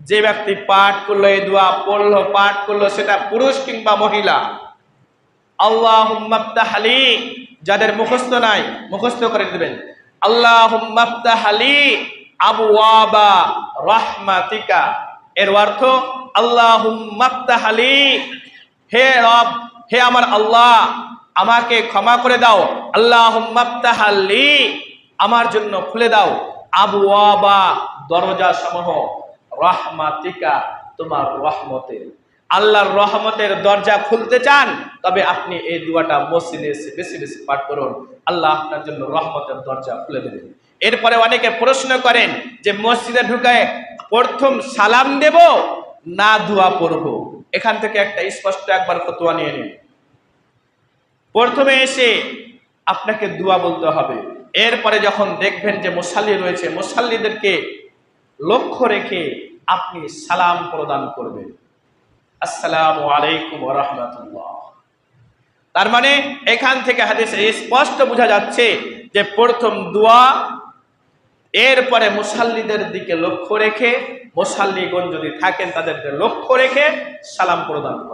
যে ব্যক্তি পাঠ করল, এই দোয়া পড়ল, পাঠ করল সেটা পুরুষ কিংবা মহিলা। আল্লাহুম্মা আফতাহ যাদের মুখস্থ নাই, মুখস্থ করে দিবেন। আল্লাহুম্মা আফতাহ লি আবওয়াবা রাহমাতিকা। এর অর্থ, আল্লাহুম্মা আফতাহ হে রব, হে আমার আল্লাহ, আমাকে ক্ষমা করে দাও। আফতাহ আমার জন্য খুলে দাও আবওয়াবা দরজা সমূহ রহমাতিকা, তোমার রহমতের আল্লাহর রহমতের দরজা খুলতে চান, তবে আপনি এই দুয়াটা মসজিদে এসে বেশি বেশি পাঠ করুন। আল্লাহ আপনার জন্য রহমতের দরজা খুলে দেবেন। এরপরে অনেকে প্রশ্ন করেন যে মসজিদে ঢুকায় প্রথম সালাম দেব না দোয়া পড়ব? এখান থেকে একটা স্পষ্ট একবার ফতোয়া নিয়ে নিন। প্রথমে এসে আপনাকে দোয়া বলতে হবে। এরপরে যখন দেখবেন যে মুসাল্লি রয়েছে, মুসাল্লিদেরকে লক্ষ্য রেখে আপনি সালাম প্রদান করবেন। আসসালামু আলাইকুম রহমতুল্লাহ। তার মানে এখান থেকে হাদিসে স্পষ্ট বোঝা যাচ্ছে যে প্রথম দোয়া, এরপরে মুসাল্লিদের দিকে লক্ষ্য রেখে, মুসাল্লিগণ যদি থাকেন তাদেরকে লক্ষ্য রেখে সালাম প্রদান করে